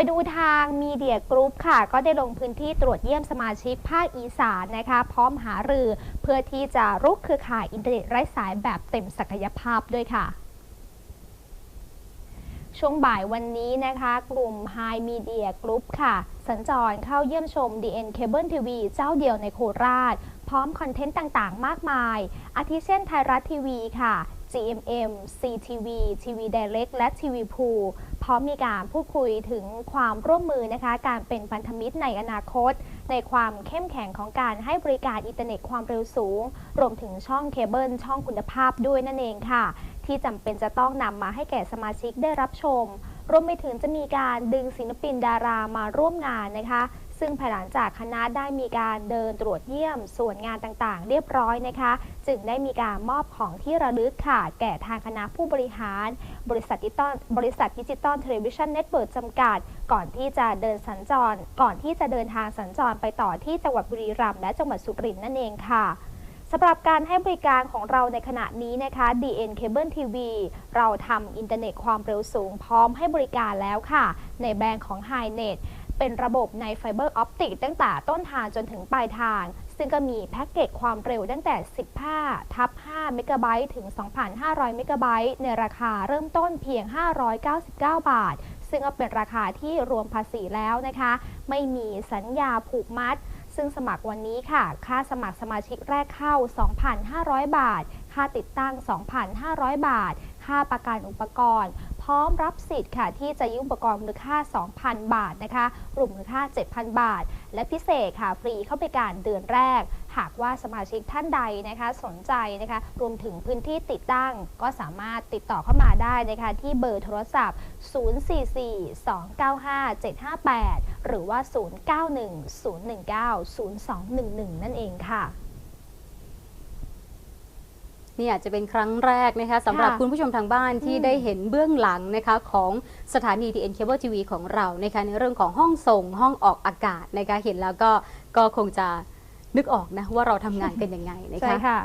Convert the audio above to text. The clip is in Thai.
ไปดูทางมีเดียกรุ๊ปค่ะ ก็ได้ลงพื้นที่ตรวจเยี่ยมสมาชิกภาคอีสานนะคะ พร้อมหารือเพื่อที่จะรุกเครือข่ายอินเทอร์เน็ตไร้สายแบบเต็มศักยภาพด้วยค่ะช่วงบ่ายวันนี้นะคะ กลุ่ม High Media Group ค่ะ สัญจรเข้าเยี่ยมชม DN Cable TV เจ้าเดียวในโคราช พร้อมคอนเทนต์ต่างๆ มากมาย อาทิเช่นไทยรัฐทีวีค่ะ GMM CTV TV Direct และ TV Pool พร้อมมีการพูดคุยถึงความร่วมมือนะคะ การเป็นพันธมิตรในอนาคต ในความเข้มแข็งของการให้บริการอินเทอร์เน็ตความเร็วสูง รวมถึงช่องเคเบิลช่องคุณภาพด้วยนั่นเองค่ะ ที่จำเป็นจะต้องนำมาให้แก่สมาชิกได้รับชมรวมไปถึงจะมีการดึงศิลปินดารามาร่วมงานนะคะ ซึ่งภายหลังจากคณะได้มีการเดินตรวจเยี่ยมส่วนงานต่างๆ เรียบร้อยนะคะ จึงได้มีการมอบของที่ระลึกค่ะแก่ทางคณะผู้บริหาร บริษัทดิจิตอลบริษัทดิจิตอลเทเลวิชันเน็ตเวิร์กจำกัด ก่อนที่จะเดินสัญจร ก่อนที่จะเดินทางสัญจรไปต่อที่จังหวัดบุรีรัมย์และจังหวัดสุรินทร์นั่นเองค่ะสำหรับการให้บริการของเราในขณะนี้นะคะ DN Cable TV เราทำอินเทอร์เน็ตความเร็วสูงพร้อมให้บริการแล้วค่ะ ในแบรนด์ของ HiNet เป็นระบบในไฟเบอร์ออปติกตั้งแต่ต้นทางจนถึงปลายทาง ซึ่งก็มีแพ็กเกจความเร็วตั้งแต่ 15 ทับ5เมกะไบต์ถึง 2,500 เมกะไบต์ในราคาเริ่มต้นเพียง 599 บาท ซึ่งก็เป็นราคาที่รวมภาษีแล้วนะคะ ไม่มีสัญญาผูกมัด ซึ่งสมัครวันนี้ค่ะ ค่าสมัครสมาชิกแรกเข้า 2,500 บาท ค่าติดตั้ง 2,500 บาท ค่าประกันอุปกรณ์ ร้อมรับสิทธิ์ค่ะ ที่จะยืมอุปกรณ์มูลค่า 2,000 บาทนะคะรวมมูลค่า 7,000 บาท และพิเศษค่ะ ฟรีเข้าไปการเดือนแรก หากว่าสมาชิกท่านใดนะคะสนใจนะคะรวมถึงพื้นที่ติดตั้ง ก็สามารถติดต่อเข้ามาได้นะคะที่เบอร์โทรศัพท์ 044-295-758 หรือว่า 091-019-0211 นั่นเองค่ะ นี่อาจจะเป็นครั้งแรกนะคะสำหรับค่ะคุณผู้ชมทางบ้านที่อืมได้เห็นเบื้องหลังนะคะของสถานี DN Cable TV ของเรานะคะในเรื่องของห้องส่งห้องออกอากาศนะคะเห็นแล้วก็ก็คงจะนึกออกนะว่าเราทำงานกันยังไงนะใช่คะค่ะ